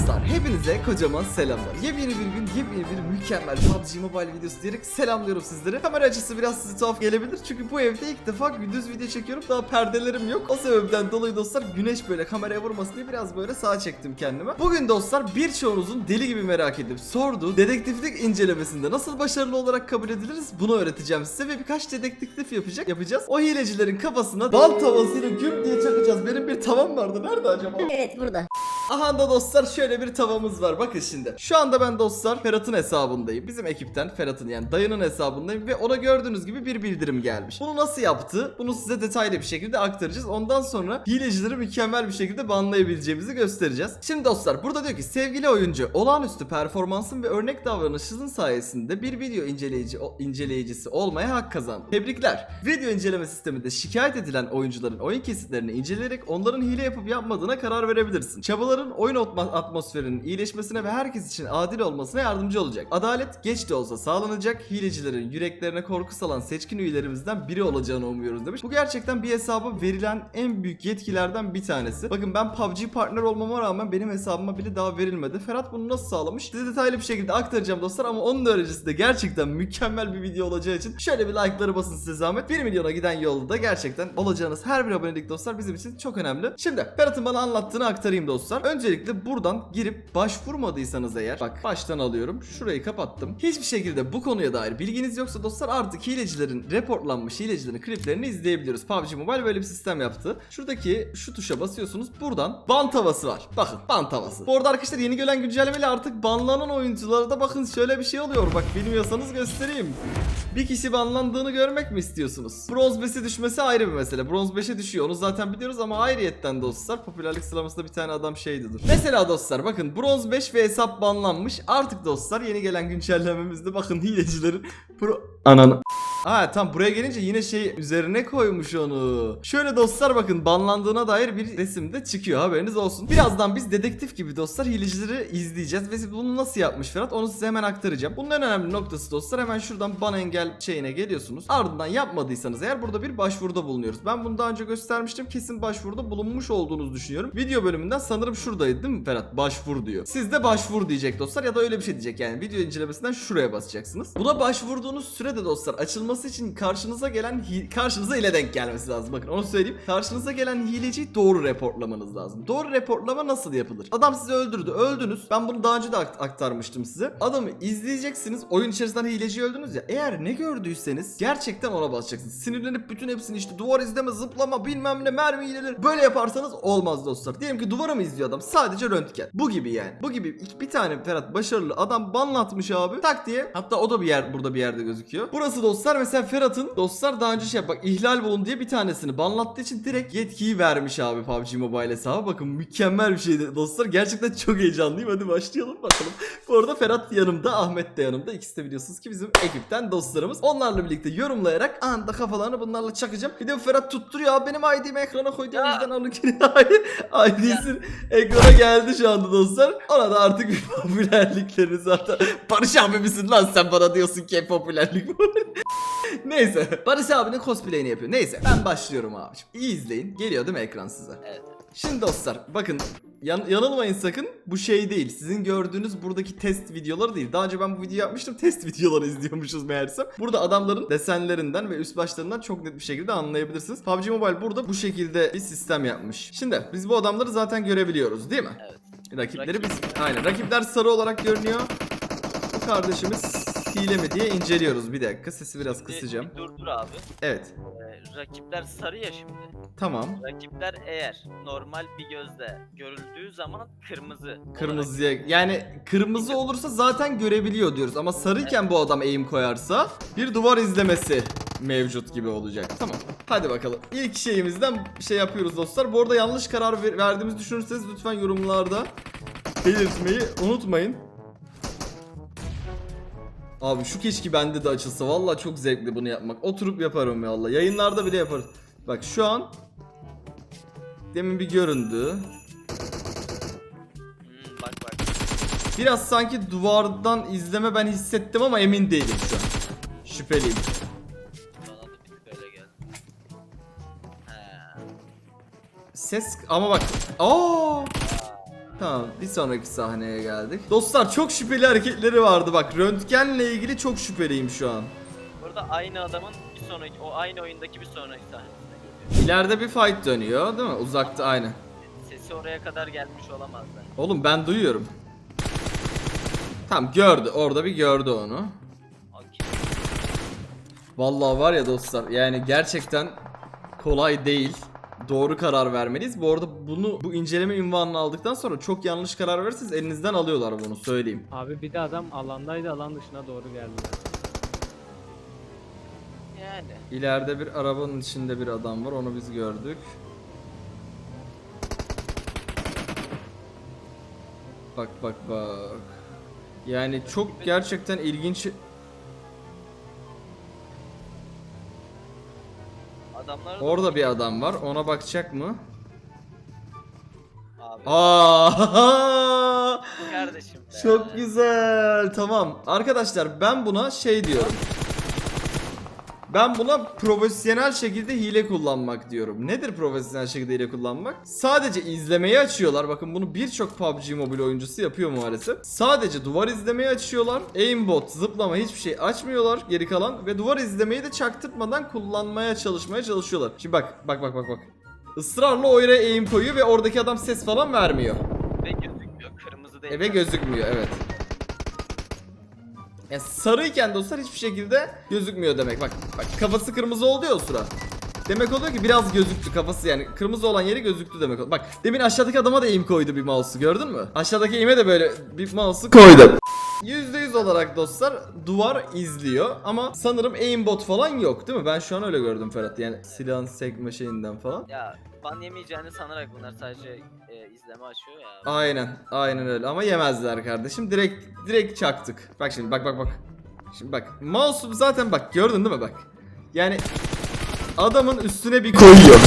dostlar, hepinize kocaman selamlar. Yepyeni bir gün, yepyeni bir mükemmel PUBG Mobile videosu diyerek selamlıyorum sizlere. Kamera açısı biraz size tuhaf gelebilir çünkü bu evde ilk defa gündüz video çekiyorum. Daha perdelerim yok. O sebepten dolayı dostlar güneş böyle kameraya vurmasın diye biraz böyle sağa çektim kendime. Bugün dostlar birçoğunuzun deli gibi merak edip sorduğu dedektiflik incelemesinde nasıl başarılı olarak kabul ediliriz bunu öğreteceğim size ve birkaç dedektiflik yapacak yapacağız. O hilecilerin kafasına bal tavasıyla güm diye çakacağız. Benim bir tavam vardı. Nerede acaba? Evet burada. Aha da dostlar şöyle bir tavamız var bakın şimdi. Şu anda ben dostlar Ferhat'ın hesabındayım. Bizim ekipten Ferhat'ın yani dayının hesabındayım ve ona gördüğünüz gibi bir bildirim gelmiş. Bunu nasıl yaptı? Bunu size detaylı bir şekilde aktaracağız. Ondan sonra hilecileri mükemmel bir şekilde banlayabileceğimizi göstereceğiz. Şimdi dostlar burada diyor ki sevgili oyuncu olağanüstü performansın ve örnek davranışınızın sayesinde bir video inceleyici inceleyicisi olmaya hak kazandı. Tebrikler. Video inceleme sisteminde şikayet edilen oyuncuların oyun kesitlerini inceleyerek onların hile yapıp yapmadığına karar verebilirsin. Çabaların oyun atma- atmosferinin iyileşmesine ve herkes için adil olmasına yardımcı olacak. Adalet geç de olsa sağlanacak. Hilecilerin yüreklerine korku salan seçkin üyelerimizden biri olacağını umuyoruz demiş. Bu gerçekten bir hesaba verilen en büyük yetkilerden bir tanesi. Bakın ben PUBG partner olmama rağmen benim hesabıma bile daha verilmedi. Ferhat bunu nasıl sağlamış? Size detaylı bir şekilde aktaracağım dostlar ama onun da öncesinde gerçekten mükemmel bir video olacağı için şöyle bir like'ları basın size zahmet. 1 milyona giden yolda da gerçekten olacağınız her bir abonelik dostlar bizim için çok önemli. Şimdi Ferhat'ın bana anlattığını aktarayım dostlar. Öncelikle buradan girip başvurmadıysanız eğer bak baştan alıyorum. Şurayı kapattım. Hiçbir şekilde bu konuya dair bilginiz yoksa dostlar artık hilecilerin reportlanmış hilecilerin kliplerini izleyebiliyoruz. PUBG Mobile böyle bir sistem yaptı. Şuradaki şu tuşa basıyorsunuz. Buradan ban tavası var. Bakın ban tavası. Bu arada arkadaşlar yeni gelen güncellemeyle artık banlanan oyunculara da bakın şöyle bir şey oluyor. Bak bilmiyorsanız göstereyim. Bir kişi banlandığını görmek mi istiyorsunuz? Bronz 5'e düşmesi ayrı bir mesele. Bronz 5'e düşüyor. Onu zaten biliyoruz ama ayrıyetten dostlar popülerlik sıralamasında bir tane adam şeydi dur. Mesela dostlar bakın bronz 5 ve hesap banlanmış. Artık dostlar yeni gelen güncellememizde bakın hilecilerin pro... Ananı. Ha tam buraya gelince yine şey üzerine koymuş onu. Şöyle dostlar bakın banlandığına dair bir resim de çıkıyor haberiniz olsun. Birazdan biz dedektif gibi dostlar hilecileri izleyeceğiz ve bunu nasıl yapmış Ferhat onu size hemen aktaracağım. Bunun en önemli noktası dostlar hemen şuradan ban engel şeyine geliyorsunuz. Ardından yapmadıysanız eğer burada bir başvuruda bulunuyoruz. Ben bunu daha önce göstermiştim. Kesin başvuruda bulunmuş olduğunuzu düşünüyorum. Video bölümünden sanırım şuradaydı değil mi Ferhat? Başvur diyor. Siz de başvur diyecek dostlar ya da öyle bir şey diyecek yani. Video incelemesinden şuraya basacaksınız. Buna başvurduğunuz sürede dostlar açılması için karşınıza gelen karşınıza ile denk gelmesi lazım. Bakın onu söyleyeyim. Karşınıza gelen hileciyi doğru reportlamanız lazım. Doğru reportlama nasıl yapılır? Adam sizi öldürdü. Öldünüz. Ben bunu daha önce de akt- aktarmıştım size. Adamı izleyeceksiniz. Oyun içerisinden hileci öldünüz ya. Eğer ne gördüyseniz gerçekten ona basacaksınız. Sinirlenip bütün hepsini işte duvar izleme, zıplama, bilmem ne, mermi hileleri böyle yaparsanız olmaz dostlar. Diyelim ki duvara mı izliyor adam? Sadece röntgen. Bu gibi yani. Bu gibi bir tane Ferhat başarılı adam banlatmış abi. Tak diye. Hatta o da bir yer burada bir yerde gözüküyor. Burası dostlar mesela Ferhat'ın dostlar daha önce şey bak ihlal bulun diye bir tanesini banlattığı için direkt yetkiyi vermiş abi PUBG Mobile hesabı. Bakın mükemmel bir şeydi dostlar. Gerçekten çok heyecanlıyım. Hadi başlayalım bakalım. Bu arada Ferhat yanımda, Ahmet de yanımda. İkisi de biliyorsunuz ki bizim ekipten dostlarımız. Onlarla birlikte yorumlayarak anında kafalarını bunlarla çakacağım. Bir de Ferhat tutturuyor abi benim ID'mi ekrana koydu. O yüzden alın ID'si ekrana geldi şu anda dostlar. Ona da artık bir popülerliklerini zaten. Barış abi misin lan sen bana diyorsun ki popülerlik var. Neyse. Barış abinin cosplay'ini yapıyor. Neyse ben başlıyorum abiciğim. İyi izleyin. Geliyor değil mi ekran size? Evet. Şimdi dostlar bakın yan- yanılmayın sakın bu şey değil. Sizin gördüğünüz buradaki test videoları değil. Daha önce ben bu videoyu yapmıştım. Test videoları izliyormuşuz meğersem. Burada adamların desenlerinden ve üst başlarından çok net bir şekilde anlayabilirsiniz. PUBG Mobile burada bu şekilde bir sistem yapmış. Şimdi biz bu adamları zaten görebiliyoruz değil mi? Evet. Rakipleri biz Rakip. aynen rakipler sarı olarak görünüyor. Bu kardeşimiz hile mi diye inceliyoruz. Bir dakika sesi biraz Şimdi kısacağım. bir Dur dur abi. Evet. Ee, rakipler sarı ya şimdi. Tamam. Rakipler eğer normal bir gözle görüldüğü zaman kırmızı. Kırmızıya yani kırmızı olursa zaten görebiliyor diyoruz ama sarıyken bu adam eğim koyarsa bir duvar izlemesi mevcut gibi olacak. Tamam. Hadi bakalım. İlk şeyimizden şey yapıyoruz dostlar. Bu arada yanlış karar ver- verdiğimizi düşünürseniz lütfen yorumlarda belirtmeyi unutmayın. Abi şu keşke bende de açılsa. Vallahi çok zevkli bunu yapmak. Oturup yaparım ya Allah. Yayınlarda bile yaparız. Bak şu an demin bir göründü. Hmm, bak bak. Biraz sanki duvardan izleme ben hissettim ama emin değilim şu an. Şüpheliyim. Bana da bir tık öyle geldi. He. Ses ama bak. Aa! Tamam bir sonraki sahneye geldik. Dostlar çok şüpheli hareketleri vardı bak. Röntgenle ilgili çok şüpheliyim şu an. Burada aynı adamın bir sonraki o aynı oyundaki bir sonraki sahnesine geliyor. İleride bir fight dönüyor değil mi? Uzakta aynı. Sesi oraya kadar gelmiş olamazlar. Oğlum ben duyuyorum. Tamam gördü. Orada bir gördü onu. Okey. Vallahi var ya dostlar yani gerçekten kolay değil. Doğru karar vermeliyiz. Bu arada bunu bu inceleme ünvanını aldıktan sonra çok yanlış karar verirseniz elinizden alıyorlar bunu söyleyeyim. Abi bir de adam alandaydı alan dışına doğru geldi. Yani. İleride bir arabanın içinde bir adam var. Onu biz gördük. Bak bak bak. Yani çok gerçekten ilginç. Da Orada bir adam var. Ona bakacak mı? abi. Aa! Kardeşim be. Çok güzel. Tamam. Arkadaşlar ben buna şey diyorum. Ben buna profesyonel şekilde hile kullanmak diyorum. Nedir profesyonel şekilde hile kullanmak? Sadece izlemeyi açıyorlar. Bakın bunu birçok PUBG Mobile oyuncusu yapıyor maalesef. Sadece duvar izlemeyi açıyorlar. Aimbot, zıplama hiçbir şey açmıyorlar geri kalan. Ve duvar izlemeyi de çaktırtmadan kullanmaya çalışmaya çalışıyorlar. Şimdi bak bak bak bak bak. Israrla o yere aim koyuyor ve oradaki adam ses falan vermiyor. Ve gözükmüyor. Kırmızı değil. Eve gözükmüyor evet. Yani sarıyken dostlar hiçbir şekilde gözükmüyor demek. Bak bak kafası kırmızı oldu ya o sıra. Demek oluyor ki biraz gözüktü kafası yani kırmızı olan yeri gözüktü demek. oluyor. Bak demin aşağıdaki adama da aim koydu bir mouse'u gördün mü? Aşağıdaki aim'e de böyle bir mouse'u koydu. %100 olarak dostlar duvar izliyor ama sanırım aimbot falan yok değil mi? Ben şu an öyle gördüm Ferhat yani silahın sekme şeyinden falan. Ya ban yemeyeceğini sanarak bunlar sadece e, izleme açıyor ya. Aynen, aynen öyle ama yemezler kardeşim. Direkt direkt çaktık. Bak şimdi bak bak bak. Şimdi bak. Mouse'u zaten bak gördün değil mi bak. Yani adamın üstüne bir koyuyor.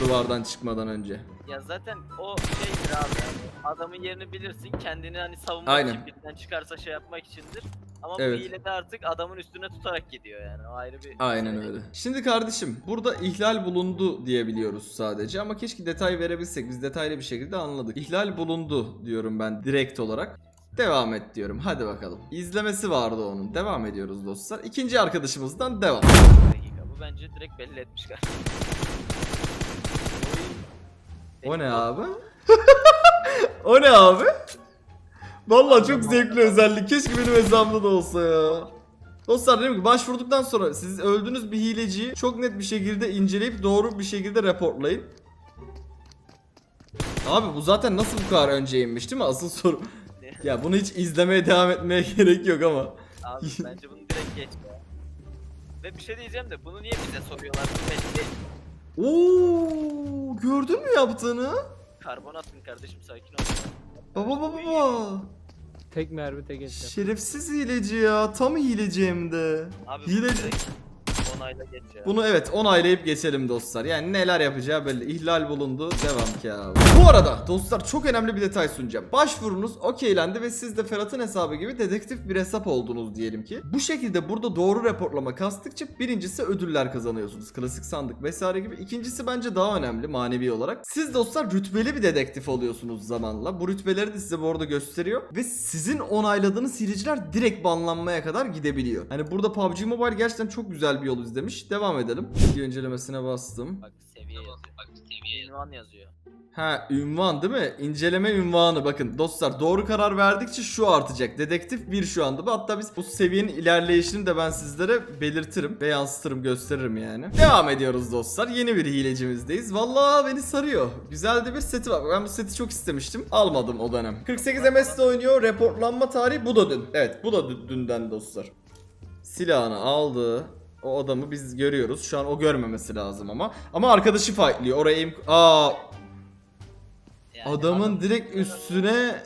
Duvardan çıkmadan önce. Ya zaten o şeydir abi yani adamın yerini bilirsin kendini hani savunmak Aynen. için birden çıkarsa şey yapmak içindir. Ama Evet. bu hile de artık adamın üstüne tutarak gidiyor yani o ayrı bir Aynen mesele. öyle. Şimdi kardeşim burada ihlal bulundu diyebiliyoruz sadece ama keşke detay verebilsek. Biz detaylı bir şekilde anladık. İhlal bulundu diyorum ben direkt olarak. Devam et diyorum. Hadi bakalım. İzlemesi vardı onun. Devam ediyoruz dostlar. İkinci arkadaşımızdan devam. Dakika bu bence direkt belli etmiş galiba. O ne abi? o ne abi? Vallahi çok zevkli özellik. Keşke benim hesabımda da olsa ya. Dostlar dedim ki başvurduktan sonra siz öldüğünüz bir hileciyi çok net bir şekilde inceleyip doğru bir şekilde raporlayın. Abi bu zaten nasıl bu kadar önce inmiş değil mi? Asıl soru. Ya bunu hiç izlemeye devam etmeye gerek yok ama. Abi bence bunu direkt geç. Ve bir şey diyeceğim de bunu niye bize soruyorlar bu belli değil. Oo, gördün mü yaptığını? Karbon attın kardeşim sakin ol. Baba baba baba. Tek mermi tek etken. Şerefsiz hileci ya. Tam hileci hem de. Abi bunu direkt onayla geç. Bunu evet onaylayıp geçelim dostlar. Yani neler yapacağı belli. İhlal bulundu. Devam ki abi. Bu arada dostlar çok önemli bir detay sunacağım. Başvurunuz okeylendi ve siz de Ferhat'ın hesabı gibi dedektif bir hesap oldunuz diyelim ki. Bu şekilde burada doğru raporlama kastıkça birincisi ödüller kazanıyorsunuz. Klasik sandık vesaire gibi. İkincisi bence daha önemli manevi olarak. Siz dostlar rütbeli bir dedektif oluyorsunuz zamanla. Bu rütbeleri de size bu arada gösteriyor. Ve sizin onayladığınız hileciler direkt banlanmaya kadar gidebiliyor. Hani burada PUBG Mobile gerçekten çok güzel bir yol izlemiş. Devam edelim. Video incelemesine bastım. Bak seviye yazıyor. Bak seviye ünvan yazıyor. Ha ünvan değil mi? İnceleme ünvanı bakın dostlar doğru karar verdikçe şu artacak. Dedektif 1 şu anda. Hatta biz bu seviyenin ilerleyişini de ben sizlere belirtirim ve yansıtırım gösteririm yani. Devam ediyoruz dostlar. Yeni bir hilecimizdeyiz. Vallahi beni sarıyor. Güzel de bir seti var. Ben bu seti çok istemiştim. Almadım o dönem. 48 MS'de oynuyor. Reportlanma tarihi bu da dün. Evet bu da dün- dünden dostlar. Silahını aldı. O adamı biz görüyoruz. Şu an o görmemesi lazım ama. Ama arkadaşı fightlıyor. Oraya aim... Aa Yani Adamın adam- direkt üstüne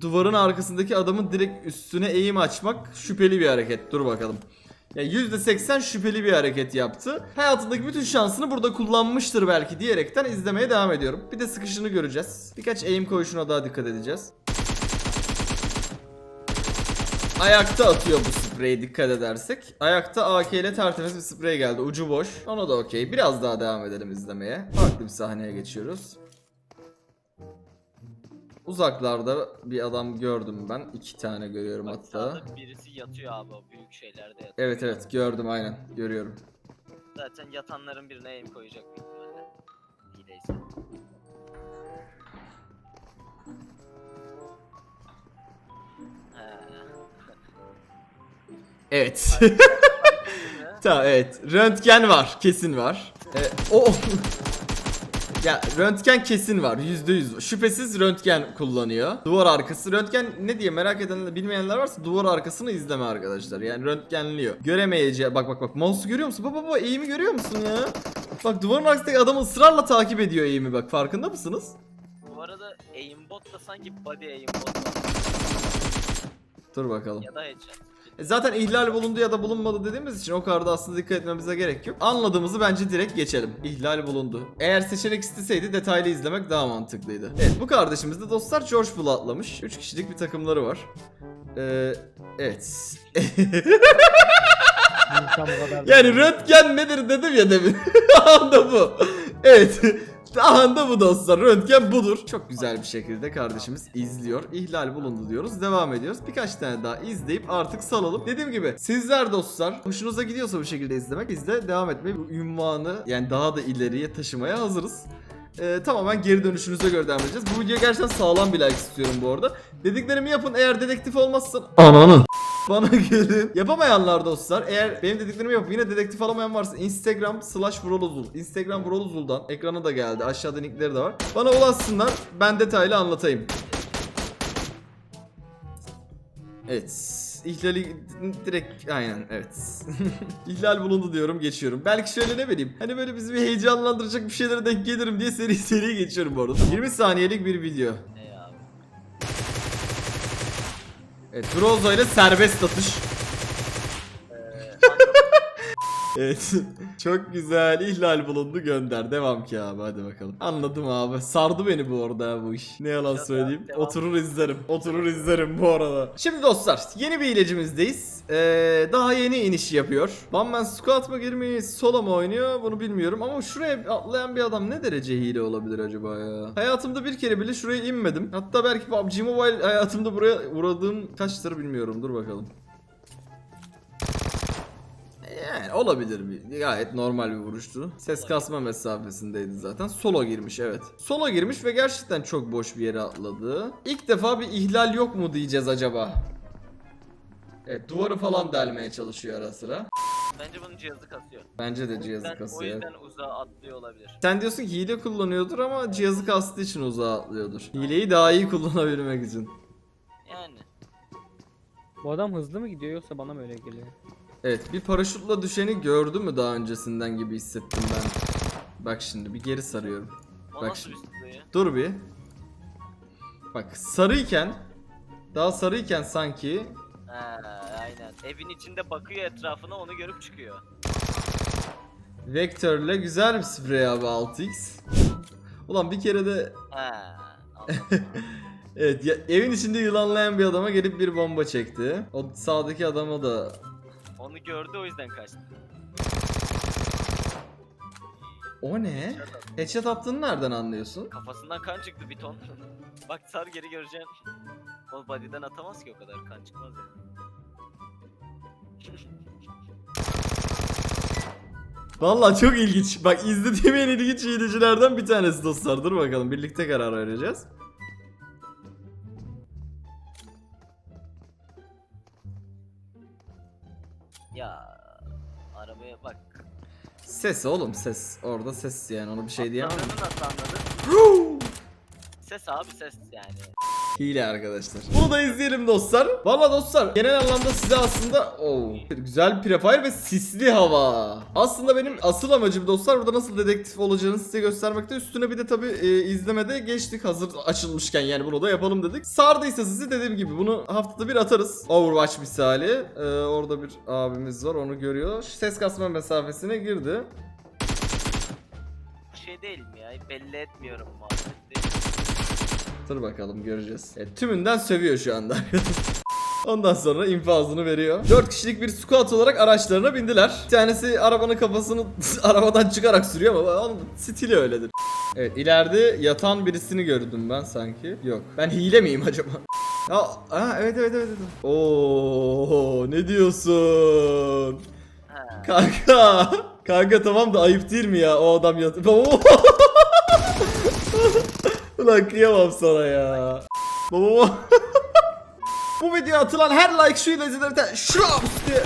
duvarın arkasındaki adamın direkt üstüne eğim açmak şüpheli bir hareket. Dur bakalım. Ya %80 şüpheli bir hareket yaptı. Hayatındaki bütün şansını burada kullanmıştır belki diyerekten izlemeye devam ediyorum. Bir de sıkışını göreceğiz. Birkaç aim koyuşuna daha dikkat edeceğiz. Ayakta atıyor bu spreyi dikkat edersek. Ayakta AK ile tertemiz bir sprey geldi. Ucu boş. Ona da okey. Biraz daha devam edelim izlemeye. Farklı bir sahneye geçiyoruz. Uzaklarda bir adam gördüm ben. iki tane görüyorum Bak hatta. sağda birisi yatıyor abi o büyük şeylerde yatıyor. Evet evet gördüm aynen görüyorum. Zaten yatanların birine aim koyacak büyük ihtimalle. Hileyse. Evet. Tamam evet. Röntgen var. Kesin var. Ee, o Ya röntgen kesin var. Yüzde yüz. Şüphesiz röntgen kullanıyor. Duvar arkası. Röntgen ne diye merak edenler bilmeyenler varsa duvar arkasını izleme arkadaşlar. Yani röntgenliyor. Göremeyeceği. Bak bak bak. Mouse'u görüyor musun? Baba baba eğimi görüyor musun ya? Bak duvarın arkasındaki adamı ısrarla takip ediyor eğimi bak. Farkında mısınız? Bu arada aimbot da sanki body aimbot Dur bakalım. ya da headshot. E Zaten ihlal bulundu ya da bulunmadı dediğimiz için o kadar da aslında dikkat etmemize gerek yok. Anladığımızı bence direkt geçelim. İhlal bulundu. Eğer seçenek isteseydi detaylı izlemek daha mantıklıydı. Evet bu kardeşimiz de dostlar George Bull'u atlamış. 3 kişilik bir takımları var. Ee, evet. Yani röntgen nedir dedim ya demin. Anda bu. Evet. Anda bu dostlar. Röntgen budur. Çok güzel bir şekilde kardeşimiz izliyor. İhlal bulundu diyoruz. Devam ediyoruz. Birkaç tane daha izleyip artık salalım. Dediğim gibi sizler dostlar hoşunuza gidiyorsa bu şekilde izlemek biz de devam etmeyi bu ünvanı yani daha da ileriye taşımaya hazırız. Ee, tamamen geri dönüşünüze göre devam edeceğiz. Bu videoya gerçekten sağlam bir like istiyorum bu arada. Dediklerimi yapın eğer dedektif olmazsan Ananı bana gelin. Yapamayanlar dostlar eğer benim dediklerimi yapıp yine dedektif alamayan varsa Instagram slash Vroluzul. Instagram Vroluzul'dan ekrana da geldi. Aşağıda linkleri de var. Bana ulaşsınlar ben detaylı anlatayım. Evet. İhlali direkt aynen evet. İhlal bulundu diyorum geçiyorum. Belki şöyle ne bileyim. Hani böyle bizi bir heyecanlandıracak bir şeylere denk gelirim diye seri seri geçiyorum bu arada. 20 saniyelik bir video. Ne abi? Evet Grozo ile serbest atış. Evet. Çok güzel. İhlal bulundu gönder. Devam ki abi hadi bakalım. Anladım abi. Sardı beni bu arada bu iş. Ne yalan söyleyeyim. Oturur izlerim. Oturur izlerim bu arada. Şimdi dostlar yeni bir hilecimizdeyiz. Ee, daha yeni iniş yapıyor. Bamman squat mı girmeyi solo mu oynuyor bunu bilmiyorum ama şuraya atlayan bir adam ne derece hile olabilir acaba ya? Hayatımda bir kere bile şuraya inmedim. Hatta belki PUBG Mobile hayatımda buraya uğradığım kaçtır bilmiyorum. Dur bakalım. Yani olabilir bir. Gayet normal bir vuruştu. Ses kasma mesafesindeydi zaten. Solo girmiş evet. Solo girmiş ve gerçekten çok boş bir yere atladı. İlk defa bir ihlal yok mu diyeceğiz acaba? Evet duvarı falan delmeye çalışıyor ara sıra. Bence bunun cihazı kasıyor. Bence de cihazı yüzden, o kasıyor. yüzden uzağa atlıyor olabilir. Sen diyorsun ki hile kullanıyordur ama cihazı kastığı için uzağa atlıyordur. Hileyi daha iyi kullanabilmek için. Yani. Bu adam hızlı mı gidiyor yoksa bana mı öyle geliyor? Evet bir paraşütle düşeni gördü mü daha öncesinden gibi hissettim ben. Bak şimdi bir geri sarıyorum. O Bak şimdi. Dur bir. Bak sarıyken daha sarıyken sanki Ha, aynen. Evin içinde bakıyor etrafına onu görüp çıkıyor. vektörle güzel bir sprey abi 6x. Ulan bir kere de Ha. anladım. evet ya, evin içinde yılanlayan bir adama gelip bir bomba çekti. O sağdaki adama da onu gördü o yüzden kaçtı. o ne? Headshot attığını nereden anlıyorsun? Kafasından kan çıktı bir ton. Bak sar geri göreceksin. O body'den atamaz ki o kadar kan çıkmaz ya. Vallahi çok ilginç. Bak izlediğim en ilginç hilecilerden bir tanesi dostlar. Dur bakalım birlikte karar vereceğiz. Arabaya bak. Ses oğlum ses. Orada ses yani onu bir şey diyemem. Atladığını nasıl anladın? ses abi ses yani. Hile arkadaşlar. Bunu da izleyelim dostlar. Valla dostlar genel anlamda size aslında Oo, güzel bir prefire ve sisli hava. Aslında benim asıl amacım dostlar burada nasıl dedektif olacağını size göstermekte. Üstüne bir de tabi izlemede geçtik hazır açılmışken yani bunu da yapalım dedik. Sardıysa sizi dediğim gibi bunu haftada bir atarız. Overwatch misali. Ee, orada bir abimiz var onu görüyor. Ses kasma mesafesine girdi. Şey değil mi ya? Belli etmiyorum muhabbet değil. Dur bakalım göreceğiz. Evet, tümünden sövüyor şu anda. Ondan sonra infazını veriyor. 4 kişilik bir squad olarak araçlarına bindiler. Bir tanesi arabanın kafasını arabadan çıkarak sürüyor ama onun stili öyledir. Evet ileride yatan birisini gördüm ben sanki. Yok. Ben hile miyim acaba? Ya, ha, evet evet evet. evet. Oo ne diyorsun? Ha. Kanka. Kanka tamam da ayıp değil mi ya o adam yat. Ulan kıyamam sana ya. Baba. Bu videoya atılan her like şu ilacıları şups diye.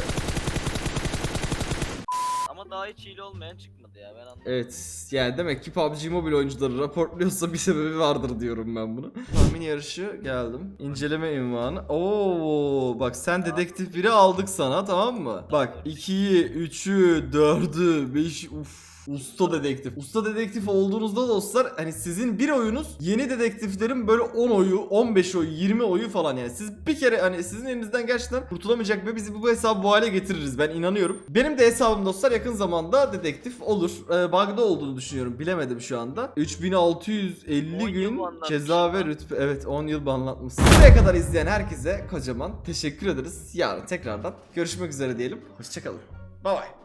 Ama daha hiç hile olmayan çıkmadı ya ben anlamadım. Evet yani demek ki PUBG Mobile oyuncuları raportluyorsa bir sebebi vardır diyorum ben bunu. Tahmin yarışı geldim. İnceleme ünvanı. Oo bak sen dedektif biri aldık sana tamam mı? Bak 2'yi, 3'ü, 4'ü, 5'i uf. Usta dedektif. Usta dedektif olduğunuzda dostlar hani sizin bir oyunuz yeni dedektiflerin böyle 10 oyu, 15 oyu, 20 oyu falan yani. Siz bir kere hani sizin elinizden gerçekten kurtulamayacak ve bizi bu hesabı bu hale getiririz ben inanıyorum. Benim de hesabım dostlar yakın zamanda dedektif olur. Ee, bug'da olduğunu düşünüyorum bilemedim şu anda. 3650 10 yıl gün ceza ve rütbe. Evet 10 yıl banlatmış. Buraya kadar izleyen herkese kocaman teşekkür ederiz. Yarın tekrardan görüşmek üzere diyelim. Hoşçakalın. Bye bye.